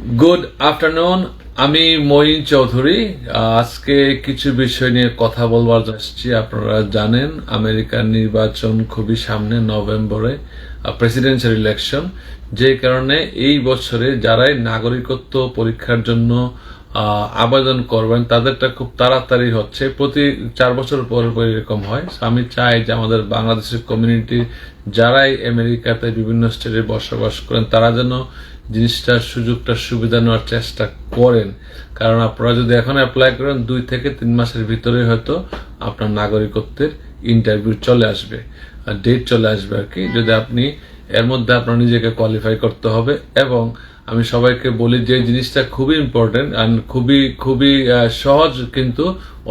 Good afternoon আমি মহিন চৌধুরী। আজকে কিছু বিষয় নিয়ে কথা বলবার আসছি, আপনারা জানেন, আমেরিকার নির্বাচন খুবই সামনে, নভেম্বরে প্রেসিডেন্সিয়াল ইলেকশন যে কারণে এই বছরে যারাই নাগরিকত্ব পরীক্ষার জন্য আবেদন করবেন, তাদেরটা খুব তাড়াতাড়ি হচ্ছে। প্রতি চার বছর পর পর এরকম হয়। আমি চাই যে আমাদের বাংলাদেশের কমিউনিটি যারাই আমেরিকাতে বিভিন্ন স্টেটে বসবাস করেন, তারা যেন জিনিসটার সুযোগটা, সুবিধা নেওয়ার চেষ্টা করেন। কারণ আপনারা যদি এখন অ্যাপ্লাই করেন, দুই থেকে তিন মাসের ভিতরে হয়তো আপনার নাগরিকত্বের ইন্টারভিউ চলে আসবে ডেট চলে আসবে আর কি। যদি আপনি, এর মধ্যে আপনার নিজেকে কোয়ালিফাই করতে হবে এবং আমি সবাইকে বলি যে জিনিসটা খুবই ইম্পর্টেন্ট অ্যান্ড খুবই খুবই সহজ কিন্তু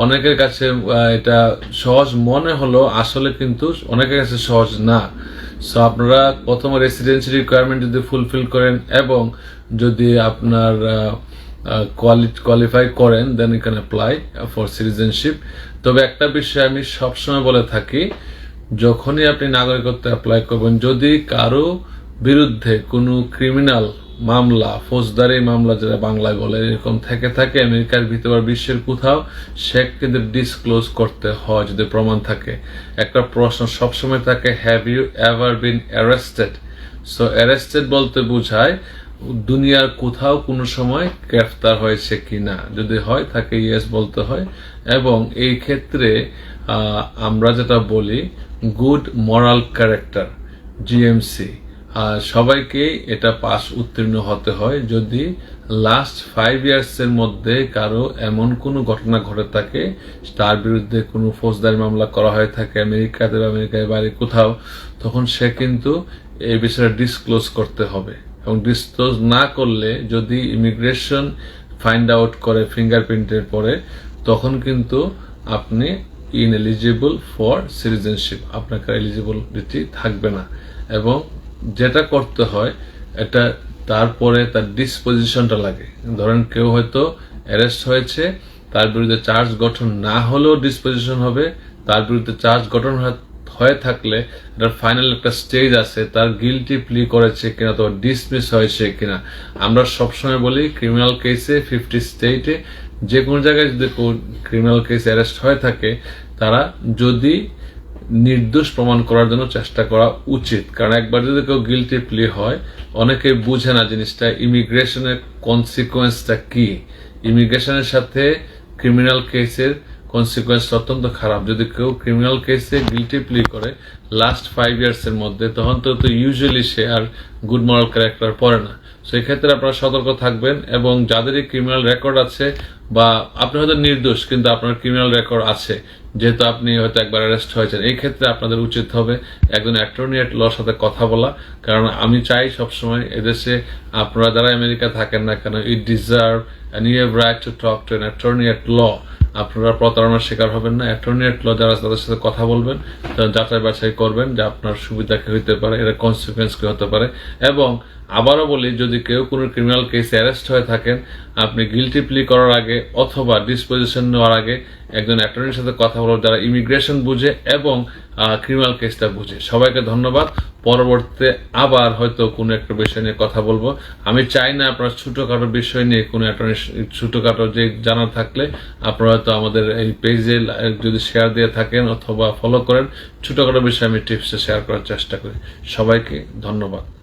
অনেকের কাছে এটা সহজ মনে হলো আসলে কিন্তু অনেকের কাছে সহজ না। সো আপনারা প্রথমে রেসিডেন্সি রিকোয়ারমেন্ট যদি ফুলফিল করেন এবং যদি আপনার কোয়ালিফাই করেন then you can apply for citizenship তবে একটা বিষয় আমি সবসময় বলে থাকি, যখনই আপনি নাগরিকত্ব অ্যাপ্লাই করবেন, যদি কারও বিরুদ্ধে কোনো ক্রিমিনাল মামলা, ফৌজদারি মামলা যেটা বাংলায় বলে, এরকম থেকে থাকে আমেরিকার ভিতর বিশ্বের কোথাও সে কিন্তু ডিসক্লোজ করতে হয় যদি প্রমাণ থাকে। একটা প্রশ্ন সবসময় থাকে have you ever been arrested so arrested বলতে বোঝায়, দুনিয়ার কোথাও কোনো সময় গ্রেফতার হয়েছে কি না যদি হয়, তাকে ইয়েস বলতে হয়। এবং এই ক্ষেত্রে আমরা যেটা বলি গুড মরাল ক্যারেক্টার জিএমসি সবাইকে এটা পাস উত্তীর্ণ হতে হয় যদি লাস্ট ফাইভ ইয়ার্স এর মধ্যে কারও এমন কোনো ঘটনা ঘটে থাকে, তার বিরুদ্ধে কোনো ফৌজদারি মামলা করা হয়ে থাকে আমেরিকাতে বা আমেরিকায় বাইরে কোথাও, তখন সে কিন্তু এই বিষয়টা ডিসক্লোজ করতে হবে। এবং ডিসক্লোজ না করলে যদি ইমিগ্রেশন ফাইন্ড আউট করে ফিঙ্গারপ্রিন্টের পরে, তখন কিন্তু আপনি ইন এলিজিবল ফর সিটিজেনশিপ আপনার এলিজিবিলিটি থাকবে না। এবং যেটা করতে হয়, এটা তারপরে তার ডিসপোজিশনটা লাগে। ধরেন কেউ হয়তো অ্যারেস্ট হয়েছে, তার বিরুদ্ধে চার্জ গঠন না হলেও ডিসপোজিশন হবে, তার বিরুদ্ধে চার্জ গঠন হয়ে থাকলে এটার ফাইনাল একটা স্টেজ আছে, তার গিলটি প্লি করেছে কিনা তো ডিসমিস হয়েছে কিনা। আমরা সবসময় বলি ক্রিমিনাল কেসে ফিফটি স্টেটে যে কোনো জায়গায় যদি ক্রিমিনাল কেস অ্যারেস্ট হয়ে থাকে, তারা যদি নির্দোষ প্রমাণ করার জন্য চেষ্টা করা উচিত। কারণ একবার যদি কেউ গিলটি প্লে হয় অনেকে বুঝে না জিনিসটা ইমিগ্রেশনের কনসিকোয়েন্সটা কি? ইমিগ্রেশনের সাথে ক্রিমিনাল কেসের কনসিকোয়েন্স অত্যন্ত খারাপ। যদি কেউ ক্রিমিনাল কেসে গিলটি প্লি করে লাস্ট ফাইভ ইয়ার্স এর মধ্যে, তখন তো তো ইউজুয়ালি সে আর গুড মরাল ক্যারেক্টার পড়ে না। সেই ক্ষেত্রে আপনারা সতর্ক থাকবেন এবং যাদেরই ক্রিমিনাল রেকর্ড আছে বা আপনি হয়তো নির্দোষ, কিন্তু আপনার ক্রিমিনাল রেকর্ড আছে যেহেতু আপনি হয়তো একবার অ্যারেস্ট হয়েছেন, এই ক্ষেত্রে আপনাদের উচিত হবে একজন অ্যাটর্নি এট লর সাথে কথা বলা। কারণ আমি চাই সবসময় এদেশে আপনারা যারা আমেরিকা থাকেন না কেন it deserve talk to an attorney at law আপনারা প্রতারণার শিকার হবেন না। অ্যাটর্নি এট ল যারা তাদের সাথে কথা বলবেন, তারা যাচাই বাছাই করবেন যে আপনার সুবিধা কি হইতে পারে, এর কনসিকুয়েন্স কি হতে পারে। এবং আবারও বলি, যদি কেউ কোনো ক্রিমিনাল কেসে অ্যারেস্ট হয়ে থাকেন, আপনি গিলটি প্লি করার আগে অথবা ডিসপোজিশন নেওয়ার আগে একজন অ্যাটর্নির সাথে কথা বলো যারা ইমিগ্রেশন বুঝে এবং ক্রিমিনাল কেসটা বুঝে। সবাইকে ধন্যবাদ। পরবর্তীতে আবার হয়তো কোনো একটা বিষয় নিয়ে কথা বলব। আমি চাই না আপনার ছোটোখাটো বিষয় নিয়ে কোনো একটা ছোটোখাটো যে জানা থাকলে আপনারা হয়তো আমাদের এই পেজে যদি শেয়ার দিয়ে থাকেন অথবা ফলো করেন, ছোটোখাটো বিষয়ে আমি টিপসে শেয়ার করার চেষ্টা করি। সবাইকে ধন্যবাদ।